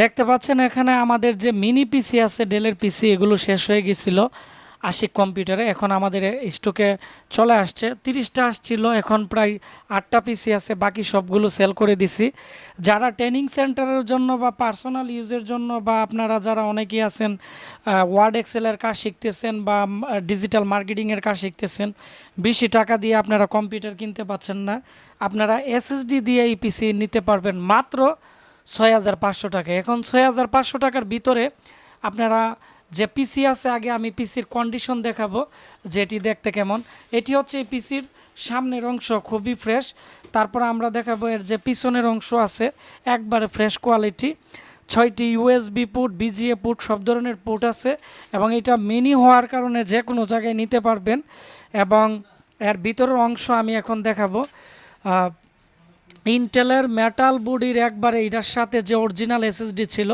দেখতে পাচ্ছেন এখানে আমাদের যে মিনি পিসি আছে, ডেলের পিসি, এগুলো শেষ হয়ে গেছিল আশিক কম্পিউটারে। এখন আমাদের স্টকে চলে আসছে। তিরিশটা আসছিল, এখন প্রায় আটটা পিসি আছে, বাকি সবগুলো সেল করে দিছি। যারা ট্রেনিং সেন্টারের জন্য বা পার্সোনাল ইউজের জন্য বা আপনারা যারা অনেকেই আছেন ওয়ার্ড এক্সেলের কাজ শিখতেছেন বা ডিজিটাল মার্কেটিংয়ের কাজ শিখতেছেন, বেশি টাকা দিয়ে আপনারা কম্পিউটার কিনতে পাচ্ছেন না। আপনারা এসএসডি দিয়ে এই পিসি নিতে পারবেন। মাত্র ছয় হাজার পাঁচশো টাকা। এখন ছয় হাজার পাঁচশো টাকার ভিতরে আপনারা যে পিসি আছে, আগে আমি পিসির কন্ডিশন দেখাবো, যেটি দেখতে কেমন। এটি হচ্ছে এই পিসির সামনের অংশ, খুবই ফ্রেশ তারপর আমরা দেখাবো এর যে পিছনের অংশ আছে, একবারে ফ্রেশ কোয়ালিটি ছয়টি ইউএসবি পুট বিজিএ পুট সব ধরনের পুট আছে এবং এটা মিনি হওয়ার কারণে যে কোনো জায়গায় নিতে পারবেন এবং এর ভিতরের অংশ আমি এখন দেখাবো। ইন্টেলের মেটাল বডির একবারে এটার সাথে যে অরিজিনাল এসএসডি ছিল,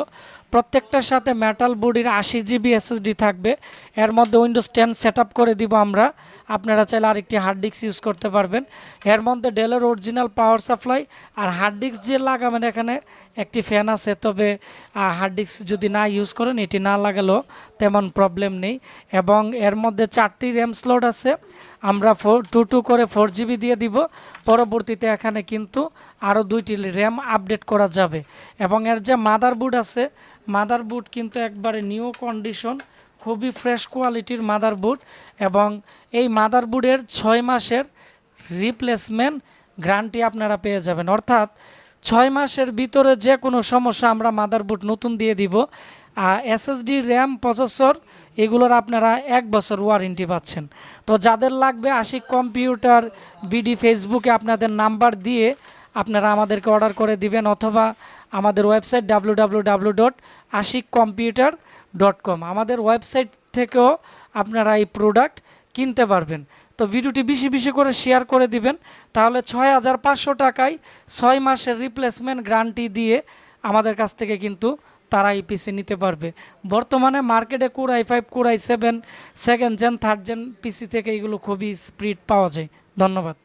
প্রত্যেকটার সাথে মেটাল বডির আশি জিবি এসএসডি থাকবে। এর মধ্যে উইন্ডোজ টেন সেট করে দিব আমরা। আপনারা চাইলে আরেকটি হার্ড ডিস্ক ইউজ করতে পারবেন। এর মধ্যে ডেলের অরিজিনাল পাওয়ার সাপ্লাই আর হার্ড ডিস্ক যে লাগাবেন এখানে, একটি ফ্যান আছে, তবে হার্ড ডিস্ক যদি না ইউজ করেন, এটি না লাগালেও তেমন প্রবলেম নেই। এবং এর মধ্যে চারটি র্যাম স্লট আছে। আমরা ফোর টু টু করে ফোর জিবি দিয়ে দিব। পরবর্তীতে এখানে কিন্তু আরও দুইটি র্যাম আপডেট করা যাবে। এবং এর যে মাদারবোর্ড আছে মাদারবোর্ড কিন্তু একবারে নিউ কন্ডিশন, খুবই ফ্রেশ কোয়ালিটির মাদারবোর্ড এবং এই মাদারবোর্ডের ছয় মাসের রিপ্লেসমেন্ট গ্রান্টি আপনারা পেয়ে যাবেন। অর্থাৎ ছয় মাসের ভিতরে যে কোনো সমস্যা আমরা মাদারবোর্ড নতুন দিয়ে দিব। আর এসএসডি, র্যাম, প্রসেসর, এগুলোর আপনারা এক বছর ওয়ারেন্টি পাচ্ছেন। তো যাদের লাগবে, আশিক কম্পিউটার, বিডি, ফেসবুকে আপনাদের নাম্বার দিয়ে আপনারা আমাদেরকে অর্ডার করে দিবেন অথবা আমাদের website W W W dot Ashiq computer dot com আমাদের ওয়েবসাইট থেকেও আপনারা এই প্রোডাক্ট কিনতে পারবেন। তো ভিডিওটি বেশি বেশি করে শেয়ার করে দিবেন। তাহলে ছয় হাজার পাঁচশো টাকায় ছয় মাসের রিপ্লেসমেন্ট গ্যারান্টি দিয়ে আমাদের কাছ থেকে কিন্তু তারা এই পিসি নিতে পারবে। বর্তমানে মার্কেটে core I five core I seven second gen third gen PC থেকে এগুলো খুবই স্পিড পাওয়া যায়। ধন্যবাদ।